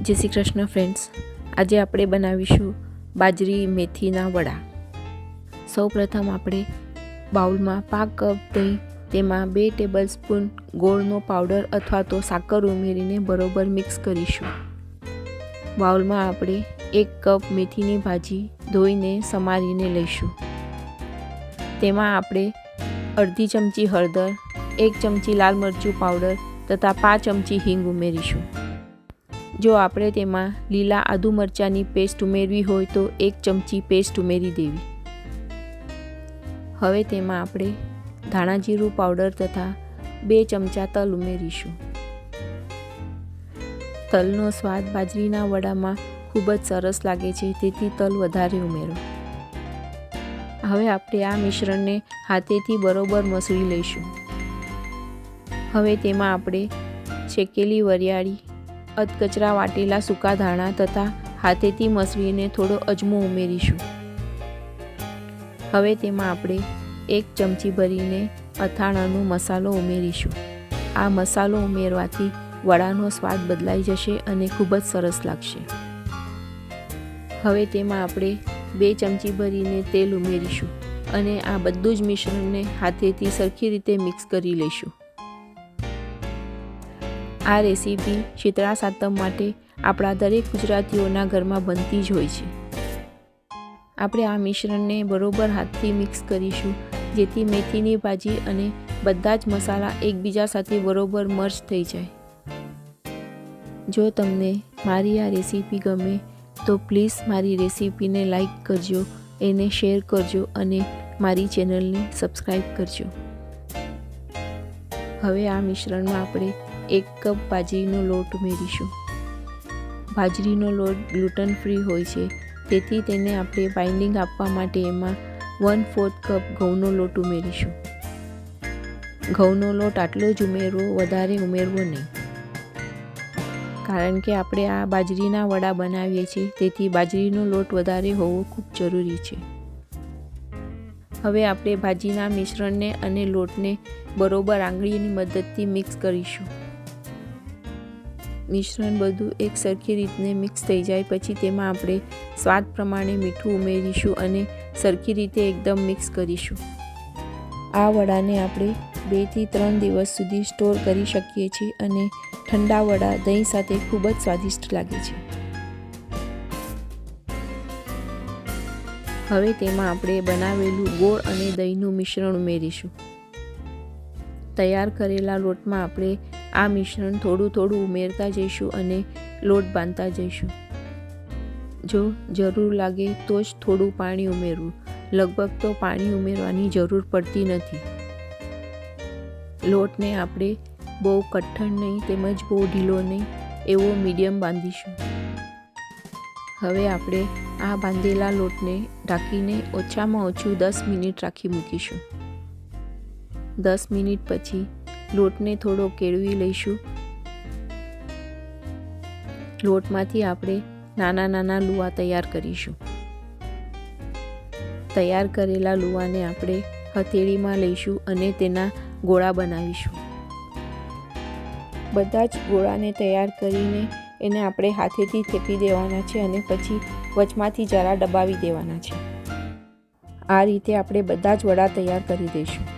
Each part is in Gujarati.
જય શ્રી કૃષ્ણ ફ્રેન્ડ્સ આજે આપણે બનાવીશું બાજરી મેથીના વડા. સૌપ્રથમ આપણે બાઉલમાં પાંચ કપ દહીં, તેમાં બે ટેબલ સ્પૂન ગોળનો પાવડર અથવા તો સાકર ઉમેરીને બરોબર મિક્સ કરીશું. બાઉલમાં આપણે એક કપ મેથીની ભાજી ધોઈને સમારીને લઈશું. તેમાં આપણે અડધી ચમચી હળદર, એક ચમચી લાલ મરચું પાવડર તથા પાંચ ચમચી હિંગ ઉમેરીશું. જો આપણે તેમાં લીલા આદુ મરચાંની પેસ્ટ ઉમેરવી હોય તો એક ચમચી પેસ્ટ ઉમેરી દેવી. હવે તેમાં આપણે ધાણા જીરું પાવડર તથા બે ચમચા તલ ઉમેરીશું. તલનો સ્વાદ બાજરીના વડામાં ખૂબ જ સરસ લાગે છે, તેથી તલ વધારે ઉમેરો. હવે આપણે આ મિશ્રણને હાથેથી બરોબર મસળી લઈશું. હવે તેમાં આપણે શેકેલી વરિયાળી અધકચરા વાટેલા સૂકા ધાણા તથા હાથેથી મસળીને થોડો અજમો ઉમેરીશું. હવે તેમાં આપણે એક ચમચી ભરીને અથાણાનો મસાલો ઉમેરીશું. આ મસાલો ઉમેરવાથી વડાનો સ્વાદ બદલાઈ જશે અને ખૂબ જ સરસ લાગશે. હવે તેમાં આપણે બે ચમચી ભરીને તેલ ઉમેરીશું અને આ બધું જ મિશ્રણને હાથેથી સરખી રીતે મિક્સ કરી લઈશું. આ રેસીપી શીતળા સાતમ માટે આપણા દરેક ગુજરાતીઓના ઘરમાં બનતી જ હોય છે. આપણે આ મિશ્રણને બરોબર હાથથી મિક્સ કરીશું, જેથી મેથીની ભાજી અને બધા જ મસાલા એકબીજા સાથે બરોબર મર્જ થઈ જાય. જો તમને મારી આ રેસીપી ગમે, તો પ્લીઝ મારી રેસીપીને લાઈક કરજો, એને શેર કરજો અને મારી ચેનલને સબસ્ક્રાઈબ કરજો. હવે આ મિશ્રણમાં આપણે એક કપ બાજરીનો લોટ ઉમેરીશું. બાજરીનો લોટ ગ્લુટન ફ્રી હોય છે, તેથી તેને આપણે બાઇન્ડિંગ આપવા માટે એમાં વન ફોર્થ કપ ઘઉંનો લોટ ઉમેરીશું. ઘઉંનો લોટ આટલો જ ઉમેરવો, વધારે ઉમેરવો નહીં. કારણ કે આપણે આ બાજરીના વડા બનાવીએ છીએ, તેથી બાજરીનો લોટ વધારે હોવો ખૂબ જરૂરી છે. હવે આપણે ભાજીના મિશ્રણને અને લોટને બરોબર આંગળીની મદદથી મિક્સ કરીશું. મિશ્રણ બધું એક સરખી રીતને મિક્સ થઈ જાય. પછી તેમાં આપણે સ્વાદ પ્રમાણે મીઠું ઉમેરીશું અને સરખી રીતે એકદમ મિક્સ કરીશું. આ વડાને આપણે બેથી ત્રણ દિવસ સુધી સ્ટોર કરી શકીએ છીએ અને ઠંડા વડા દહીં સાથે ખૂબ જ સ્વાદિષ્ટ લાગે છે. હવે તેમાં આપણે બનાવેલું ગોળ અને દહીંનું મિશ્રણ ઉમેરીશું. તૈયાર કરેલા લોટમાં આપણે આ મિશ્રણ થોડું થોડું ઉમેરતા જઈશું અને લોટ બાંધતા જઈશું. જો જરૂર લાગે તો જ થોડું પાણી ઉમેરવું. લગભગ તો પાણી ઉમેરવાની જરૂર પડતી નથી. લોટને આપણે બહુ કઠણ નહીં તેમજ બહુ ઢીલો નહીં એવો મીડિયમ બાંધીશું. હવે આપણે આ બાંધેલા લોટને ઢાંકીને ઓછામાં ઓછું દસ મિનિટ રાખી મૂકીશું. દસ મિનિટ પછી લોટને થોડો કેળવી લઈશું. લોટમાંથી આપણે નાના નાના લુવા તૈયાર કરીશું. તૈયાર કરેલા લુવાને આપણે હથેળીમાં લઈશું અને તેના ગોળા બનાવીશું. બધા જ ગોળાને તૈયાર કરીને એને આપણે હાથેથી થેપી દેવાના છે અને પછી વચમાંથી જરા દબાવી દેવાના છે. આ રીતે આપણે બધા જ વડા તૈયાર કરી દઈશું.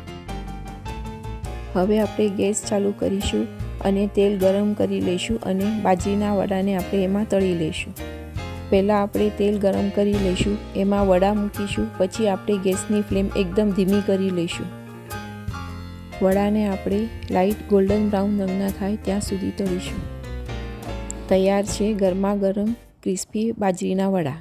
હવે આપણે ગેસ ચાલુ કરીશું અને તેલ ગરમ કરી લઈશું અને બાજરીના વડાને આપણે એમાં તળી લઈશું. પહેલાં આપણે તેલ ગરમ કરી લઈશું, એમાં વડા મૂકીશું, પછી આપણે ગેસની ફ્લેમ એકદમ ધીમી કરી લઈશું. વડાને આપણે લાઇટ ગોલ્ડન બ્રાઉન રંગના થાય ત્યાં સુધી તળીશું. તૈયાર છે ગરમા ગરમ ક્રિસ્પી બાજરીના વડા.